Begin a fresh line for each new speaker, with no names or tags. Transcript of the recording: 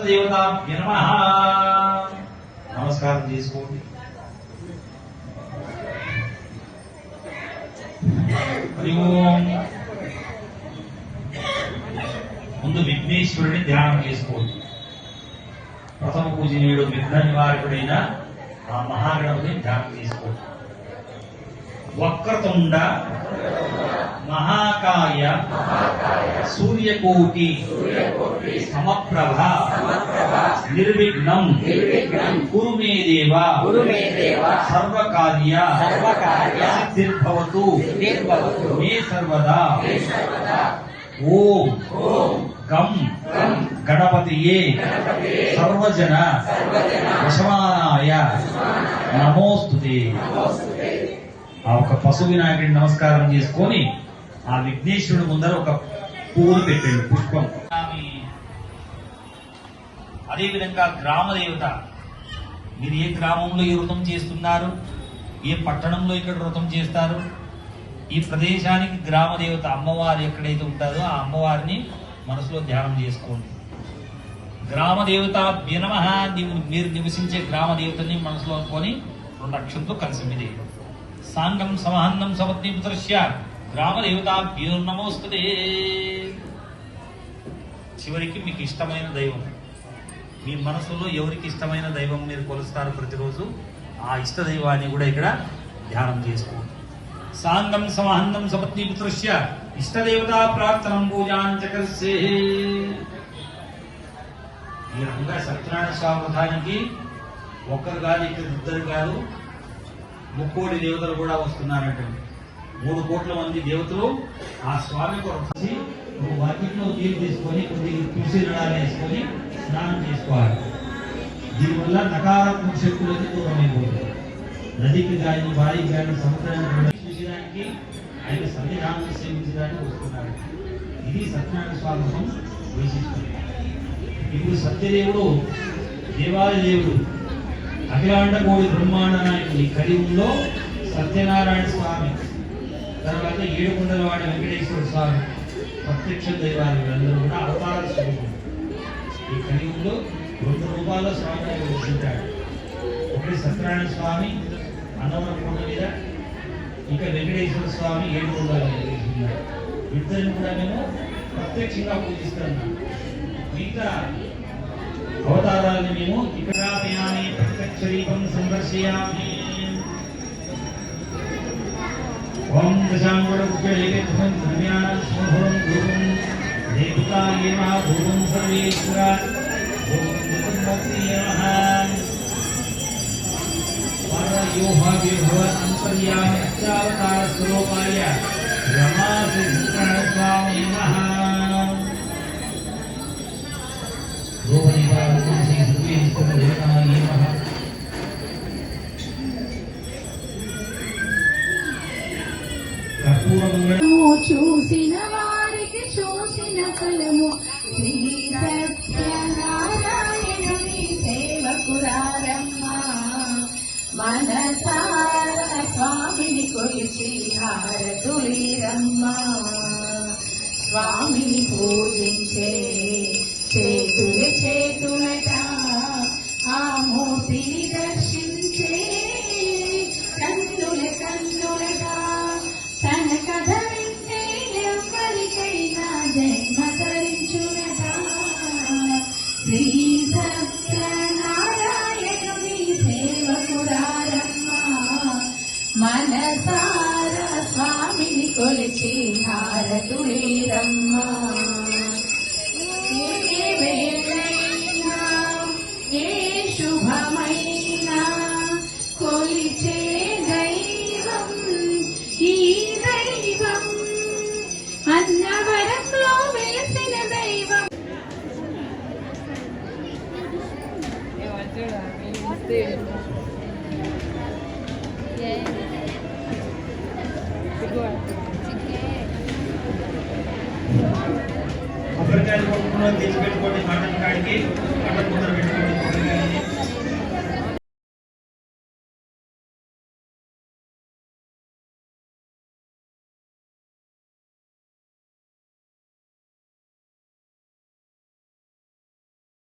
దేవతాభ్య నమః నమస్కారం చేసుకోండి హరి ఓం ముందు విఘ్నేశ్వరుని ధ్యానం చేసుకోండి ప్రథమ పూజనీయుడు విఘ్న నివారకుడైన ఆ మహాగణపతిని ధ్యానం చేసుకోండి వక్రతుండ మహాకాయ సూర్యకోటి సమప్రభ నిర్విఘ్నం కురు మే దేవ సర్వకార్య సిద్ధిర్భవతు మే సర్వదా ఓం గం గణపతియే సర్వజన
సర్వజన
వశమానాయ నమోస్తుతే. ఆ ఒక పశు వినాయకుడిని నమస్కారం చేసుకొని ఆ విఘ్నేశ్వరుడు ముందర ఒక పువ్వును పెట్టాడు పుష్పం. అదేవిధంగా గ్రామ దేవత మీరు ఏ గ్రామంలో ఈ వ్రతం చేస్తున్నారు? ఏ పట్టణంలో ఇక్కడ వ్రతం చేస్తారు? ఈ ప్రదేశానికి గ్రామ దేవత అమ్మవారు ఎక్కడైతే ఉంటారో ఆ అమ్మవారిని మనసులో ధ్యానం చేసుకోండి. గ్రామ దేవత నమ మీరు నివసించే గ్రామ దేవతని మనసులో అనుకొని రెండు అక్షరంతో కలిసి మీద సాంగం సమహన్నం సమత్ని పుత్రస్య గ్రామ నమోస్తుతే చివరికి మీకు ఇష్టమైన దైవం. మీ మనసులో ఎవరికి ఇష్టమైన దైవం మీరు కొలుస్తారు ప్రతిరోజు? ఆ ఇష్ట దైవాన్ని కూడా ఇక్కడ ధ్యానం చేసుకోండి సాంగం సమహన్నం సపత్ని పుత్రస్య ఇష్టదేవతా ప్రార్థనం పూజాంచకర్సే ఈ రకంగా సత్యనారాయణ స్వామి ఒకరు కాదు ఇక్కడ ఇద్దరు కాదు ముక్కోటి దేవతలు కూడా వస్తున్నారంట. మూడు కోట్ల మంది దేవతలు ఆ స్వామి కొరకు వచ్చి ఒక బకెట్లో నీరు తీసుకొని కొద్దిగా తులసి నడాలు వేసుకొని స్నానం చేసుకోవాలి. దీనివల్ల నకారాత్మక శక్తులకి దూరం అయిపోతుంది నదికి కానీ బావికి కానీ సముద్రానికి కానీ ఆయన సన్నిధానం సేవించడానికి వస్తున్నారు. ఇది సత్యనారాయణ స్వామి వ్రతం ఇప్పుడు సత్యదేవుడు దేవాలయ దేవుడు అఖిలాండ కోడి బ్రహ్మాండ నాయకుడి కలియుగంలో సత్యనారాయణ స్వామి తర్వాత ఏడుకొండలవాడి వెంకటేశ్వర స్వామి ప్రత్యక్ష దైవాలు వీళ్ళందరూ కూడా అవతార స్వరూపం. ఈ కలియుగంలో రెండు రూపాల్లో స్వామి దర్శించాడు ఒకటి సత్యనారాయణ స్వామి అన్నవరం కొండ మీద ఇంకా వెంకటేశ్వర స్వామి ఏడు మీద దర్శించాడు ఇద్దరిని కూడా మేము ప్రత్యక్షంగా పూజిస్తున్నాం మిగతా అవతారాన్ని మేము ఇక్కడ పయామి ప్రత్యక్ష దీపం సందర్శయామి ఓం దశాంగుడముఖ్యైకత్వం ధన్యాన స్వభవం గురుం దేవతాయే మహా భూతం సర్వేశ్వర ఓం జగన్మూర్తియే నమః పరయోహావిర్భవ అంతర్యామి అత్యావతార స్వరూపాయ రమాసు స్వామి నమః
చూసిన వారికి చూసిన ఫలము. శ్రీ సత్యనారాయణుని సేవకురారమ్మ. మనసార స్వామిని కొలిచి హారతులీరమ్మా. స్వామిని పూజించే చేతుల చేతులట. ఆ మూర్తిని మనసార స్వామిని కొలిచి హారతులేరమ్మ ఏ వేళైనా ఏ శుభమైనా కొలిచే దైవం ఈ దైవం అన్నవరంలో వెలిసిన దైవం
కొబ్బరికాయలు కొట్టుకున్న తెచ్చి పెట్టుకోండి మటన్ కాడికి మటన్ ముందర పెట్టుకోండి.